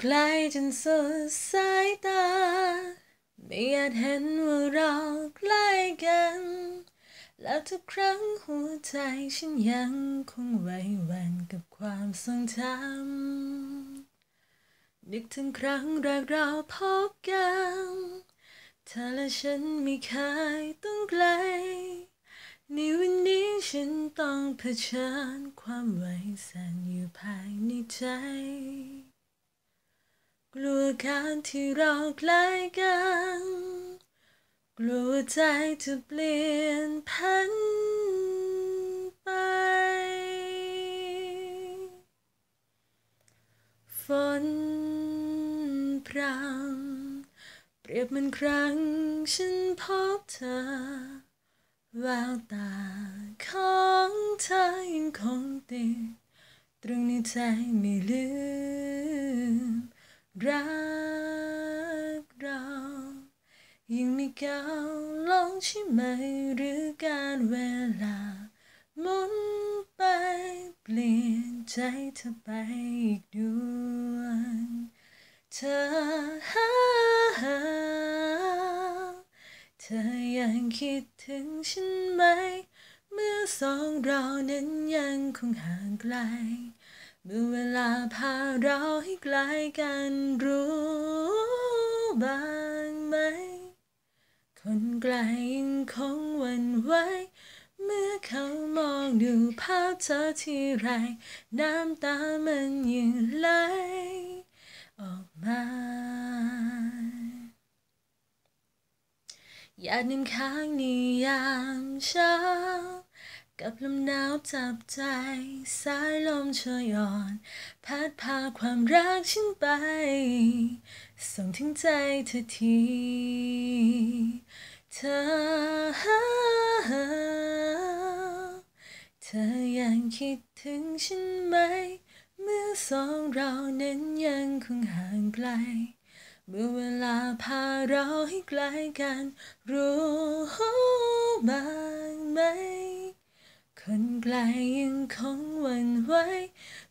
ไกลจนสุดสายตา ไม่อาจเห็นว่าเราใกล้กัน แล้วทุกครั้งหัวใจฉันยังคงไหวหวั่นกับความทรงจำนึกถึงครั้งแรกเราพบกันเธอและฉันไม่เคยต้องไกลในวันนี้ฉันต้องเผชิญความไหวสั่นอยู่ภายในใจ กลัวการที่เราใกล้กัน กลัวใจจะเปลี่ยนพันไป ฝนพรำเปรียบเหมันครั้งฉันพบเธอแววตาของเธอยังคงติดตรึงในใจไม่ลืม รักเรายังไม่ก้าวลงใช่ไหมหรือการเวลาหมุนไปเปลี่ยนใจเธอไปอีกดวงเธอเธอยังคิดถึงฉันไหม เมื่อสองเรานั้นยังคงห่างไกล เมื่อเวลาพาเราให้ใกลกันรู้บ้างไหม คนไกลยังคงหวั่นไหวเมื่อเขามองดูภาพเธอที่ไร น้ำตามันยังไหลออกมา อยากนั่งค้างในยามเช้า กับลมหนาวจับใจ สายลมโชยอ่อน พัดพาความรักฉันไป ส่งถึงใจเธอที เธอ เธอยังคิดถึงฉันไหม เมื่อสองเรานั้นยังคงห่างไกล เมื่อเวลาพาเราให้ใกล้กัน รู้บ้างไหม คนไกลยังคงหวั่นไหว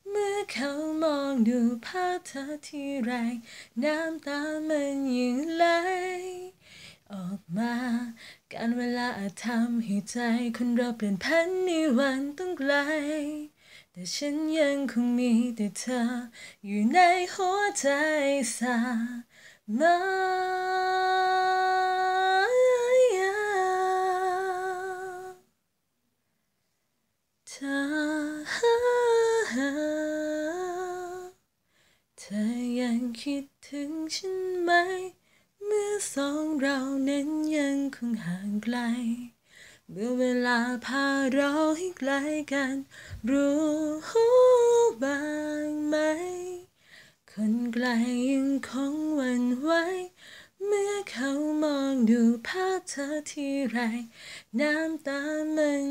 เมื่อเขามองดูภาพเธอที่ไร น้ำตามันยังไหลออกมา การเวลาอาจทำให้ใจคนเราเปลี่ยนพันในวันต้องไกล แต่ฉันยังคงมีแต่เธอ อยู่ในหัวใจสามเคิดถึงฉันไหม เมื่อสองเรานั้นยังคงห่างไกล เมื่อเวลาพาเราให้ใกลกัน รู้บ้างไหม คนไกลยังคงหวั่นไหวเมื่อเขามองดูภาพเธอที่ไร น้ำตามัน